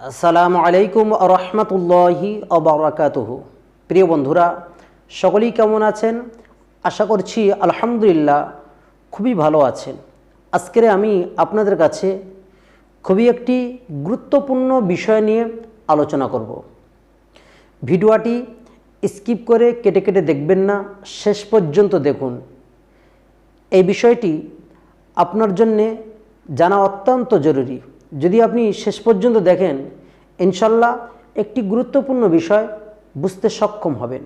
আসসালামু আলাইকুম রহমতুল্লাহি অবরাকাতুহু প্রিয় বন্ধুরা, সকলেই কেমন আছেন? আশা করছি আলহামদুলিল্লাহ খুবই ভালো আছেন। আজকের আমি আপনাদের কাছে খুবই একটি গুরুত্বপূর্ণ বিষয় নিয়ে আলোচনা করব। ভিডিওটি স্কিপ করে কেটে কেটে দেখবেন না, শেষ পর্যন্ত দেখুন। এই বিষয়টি আপনার জন্যে জানা অত্যন্ত জরুরি। যদি আপনি শেষ পর্যন্ত দেখেন, ইনশাল্লাহ একটি গুরুত্বপূর্ণ বিষয় বুঝতে সক্ষম হবেন।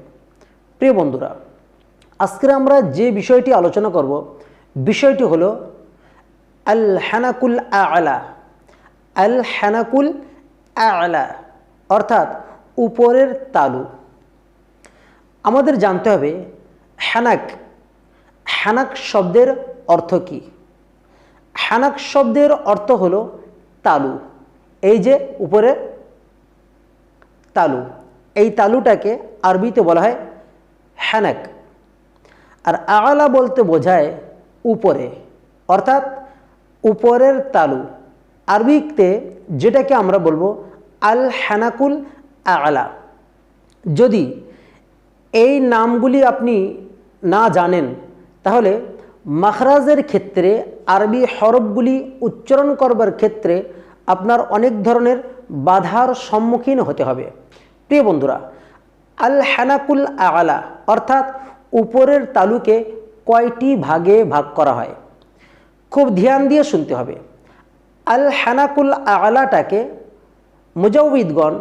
প্রিয় বন্ধুরা, আজকে আমরা যে বিষয়টি আলোচনা করব, বিষয়টি হলো আল হানাকুল আলা। আল হানাকুল আলা, অর্থাৎ উপরের তালু। আমাদের জানতে হবে হ্যানাক হ্যানাক শব্দের অর্থ কী? হ্যানাক শব্দের অর্থ হলো তালু। এই যে উপরে তালু। এই তালুটাকে আরবিতে বলা হয় হ্যানাক আর আলা বলতে বোঝায় উপরে। অর্থাৎ উপরের তালু। আরবিতে যেটাকে আমরা বলব আল হ্যানাকুল আলা। যদি এই নামগুলি আপনি না জানেন, তাহলে মাখরাজের ক্ষেত্রে, আরবি হরফগুলি উচ্চারণ করবার ক্ষেত্রে আপনার অনেক ধরনের বাধার সম্মুখীন হতে হবে। প্রিয় বন্ধুরা আল হানাকুল আলা অর্থাৎ উপরের তালুকে কয়টি ভাগে ভাগ করা হয়? খুব ধ্যান দিয়ে শুনতে হবে। আল হানাকুল আলাটাকে মুজাউদ্গণ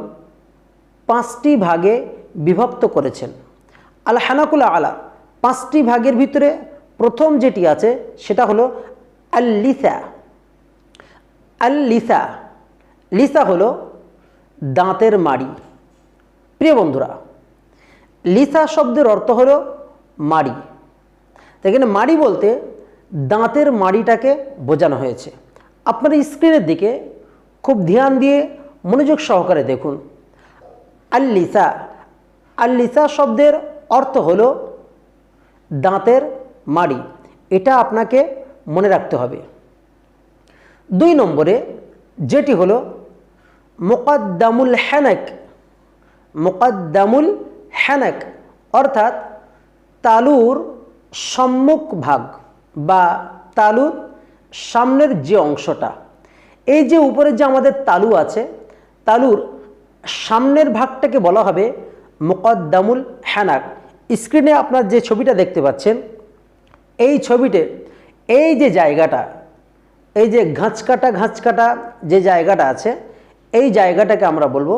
পাঁচটি ভাগে বিভক্ত করেছেন। আল হানাকুল আলা পাঁচটি ভাগের ভিতরে প্রথম যেটি আছে, সেটা হলো আল লিসা আল লিসা লিসা হলো দাঁতের মাড়ি। প্রিয় বন্ধুরা, লিসা শব্দের অর্থ হলো মাড়ি। এখানে মাড়ি বলতে দাঁতের মাড়িটাকে বোঝানো হয়েছে। আপনার স্ক্রিনের দিকে খুব ধ্যান দিয়ে মনোযোগ সহকারে দেখুন। আল্লিসা। আল্লিসা শব্দের অর্থ হলো দাঁতের মাড়ি এটা আপনাকে মনে রাখতে হবে। দুই নম্বরে, যেটি হলো মোকাদ্দামুল হ্যানাক মোকাদ্দামুল হ্যানাক অর্থাৎ তালুর সম্মুখ ভাগ বা তালুর সামনের যে অংশটা, এই যে উপরে যে আমাদের তালু আছে, তালুর সামনের ভাগটাকে বলা হবে মোকদ্দামুল হ্যানাক স্ক্রিনে আপনার যে ছবিটা দেখতে পাচ্ছেন এই ছবিতে, এই যে জায়গাটা, এই যে ঘাঁচকাটা ঘাঁচকাটা যে জায়গাটা আছে, এই জায়গাটাকে আমরা বলব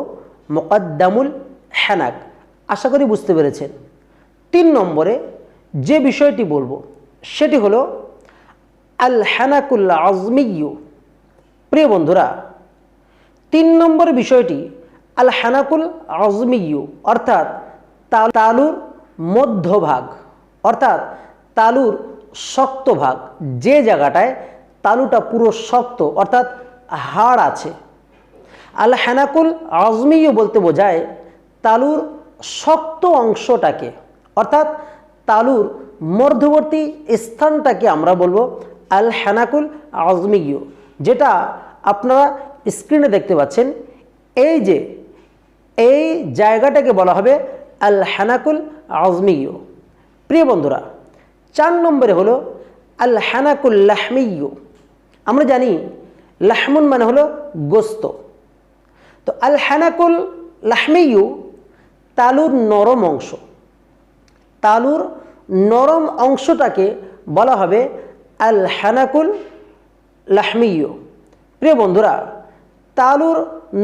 মোকদ্দামুল হ্যানাক আশা করি বুঝতে পেরেছেন। তিন নম্বরে যে বিষয়টি বলব, সেটি হলো আল হ্যানাকুল্লা আজমিয়ু প্রিয় বন্ধুরা, তিন নম্বর বিষয়টি আল হ্যানাকুল আজমিয়ু অর্থাৎ তালুর মধ্যভাগ, অর্থাৎ তালুর শক্ত ভাগ, যে জায়গাটায় তালুটা পুরো শক্ত, অর্থাৎ হাড় আছে। আল হ্যানাকুল আজমিও বলতে বোঝায় তালুর শক্ত অংশটাকে, অর্থাৎ তালুর মধ্যবর্তী স্থানটাকে আমরা বলব আল হ্যানাকুল আজমিও যেটা আপনারা স্ক্রিনে দেখতে পাচ্ছেন। এই যে, এই জায়গাটাকে বলা হবে আল হ্যানাকুল আজমিও প্রিয় বন্ধুরা চার নম্বরে হলো আল হ্যানাকুল লাহমিয়ু আমরা জানি, লাহমুন মানে হলো গোস্ত। তো আল হ্যানাকুল লাহমিয়ু তালুর নরম অংশ। তালুর নরম অংশটাকে বলা হবে আল হ্যানাকুল লাহমিয়ু প্রিয় বন্ধুরা, তালুর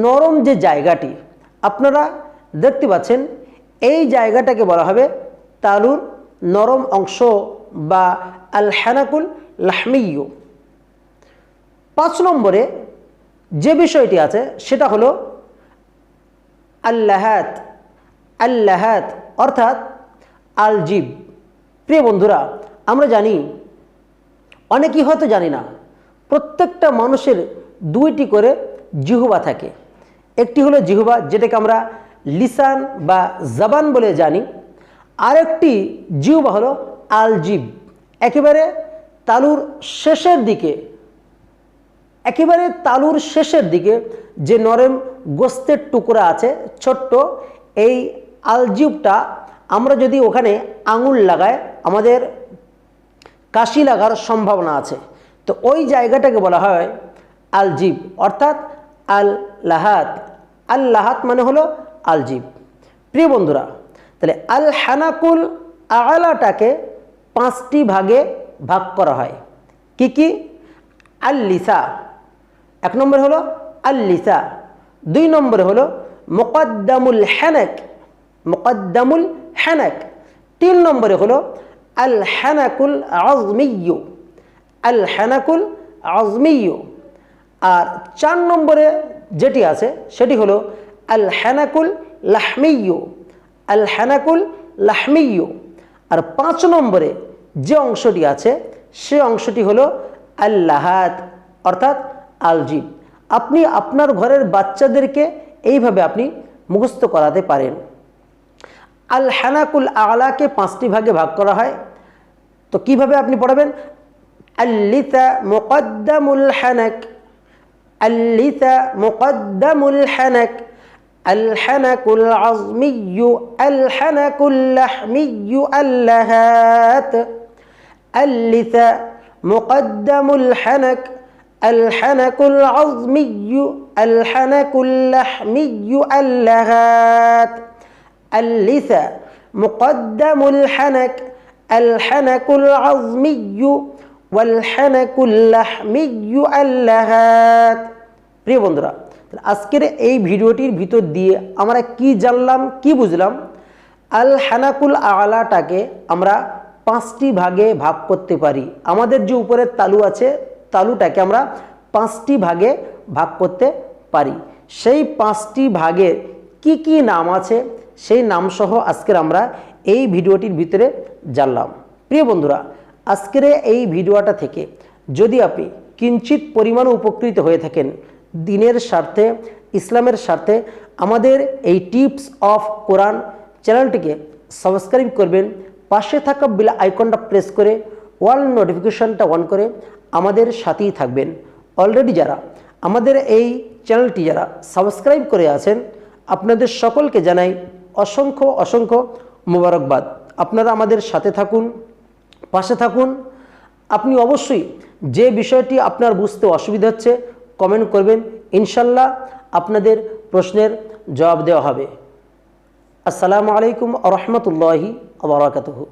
নরম যে জায়গাটি, আপনারা দেখতে পাচ্ছেন, এই জায়গাটাকে বলা হবে তালুর নরম অংশ। বা আল হ্যানাকুল লাহমিয়ু পাঁচ নম্বরে যে বিষয়টি আছে, সেটা হলো আল্লাহাত আল্লাহাত অর্থাৎ আলজিব। প্রিয় বন্ধুরা, আমরা জানি, অনেকেই হয়তো জানি না, প্রত্যেকটা মানুষের দুইটি করে জিহুবা থাকে। একটি হলো জিহুবা, যেটাকে আমরা লিসান বা জাবান বলে জানি। আরেকটি জিহুবা হলো আলজিব। একেবারে তালুর শেষের দিকে, একেবারে তালুর শেষের দিকে যে নরম গোস্তের টুকরা আছে, ছোট্ট, এই আলজিবটা আমরা যদি ওখানে আঙুল লাগাই, আমাদের কাশি লাগার সম্ভাবনা আছে। তো ওই জায়গাটাকে বলা হয় আলজিব, অর্থাৎ আল লাহাত আল লাহাত মানে হলো আলজিব। প্রিয় বন্ধুরা, তাহলে আল হানাকুল আলাটাকে পাঁচটি ভাগে ভাগ করা হয়। কি কি? আল লিসা এক নম্বরে হলো আল লিসা দুই নম্বরে হলো মোকদ্দামুল হ্যানাক মোকদ্দামুল হ্যানাক তিন নম্বরে হলো আল হ্যানাকুল আজমিয়ু আল হ্যানাকুল আজমিয়ু আর চার নম্বরে যেটি আছে, সেটি হলো আল হ্যানাকুল লাহমিয়ু আল হ্যানাকুল লাহমিয়ু আর পাঁচ নম্বরে অংশটি আছে সে অংশটি হলো আল্লাহাত অর্থাৎ আলজিব আপনি আপনার ঘরের বাচ্চাদেরকে এইভাবে আপনি মুখস্থ করাতে পারেন আল হানাকুল আলাকে পাঁচটি ভাগে ভাগ করা হয় তো কিভাবে আপনি পড়াবেন আল্লিতা মুকদ্দামুল হানাক আল্লিতা মুকদ্দামুল হানাক الحنك العظمي الحنك اللحمي اللهات اللثة مقدم الحنك الحنك العظمي الحنك اللحمي اللهات اللثة مقدم الحنك الحنك العظمي والحنك اللحمي اللهات প্রিয় বন্ধুরা তাহলে আজকের এই ভিডিওটির ভিতর দিয়ে আমরা কি জানলাম কি বুঝলাম আল হানাকুল আলাটাকে আমরা পাঁচটি ভাগে ভাগ করতে পারি। আমাদের যে উপরের তালু আছে, তালুটাকে আমরা পাঁচটি ভাগে ভাগ করতে পারি। সেই পাঁচটি ভাগের কি কি নাম আছে, সেই নামসহ আজকের আমরা এই ভিডিওটির ভিতরে জানলাম। প্রিয় বন্ধুরা, আজকের এই ভিডিওটা থেকে যদি আপনি কিঞ্চিত পরিমাণ উপকৃত হয়ে থাকেন দিনের স্বার্থে, ইসলামের স্বার্থে, আমাদের এই টিপস অফ কোরআন চ্যানেলটিকে সাবস্ক্রাইব করবেন পাশে থাকা বিল আইকনটা প্রেস করে ওয়াল নোটিফিকেশনটা অন করে আমাদের সাথেই থাকবেন। অলরেডি যারা আমাদের এই চ্যানেলটি যারা সাবস্ক্রাইব করে আছেন, আপনাদের সকলকে জানাই অসংখ্য অসংখ্য মোবারকবাদ। আপনারা আমাদের সাথে থাকুন, পাশে থাকুন। আপনি অবশ্যই যে বিষয়টি আপনার বুঝতে অসুবিধা হচ্ছে কমেন্ট করবেন। ইনশাল্লাহ আপনাদের প্রশ্নের জবাব দেওয়া হবে। আসসালামু আলাইকুম রহমতুল্লাহি আবরাকাতহু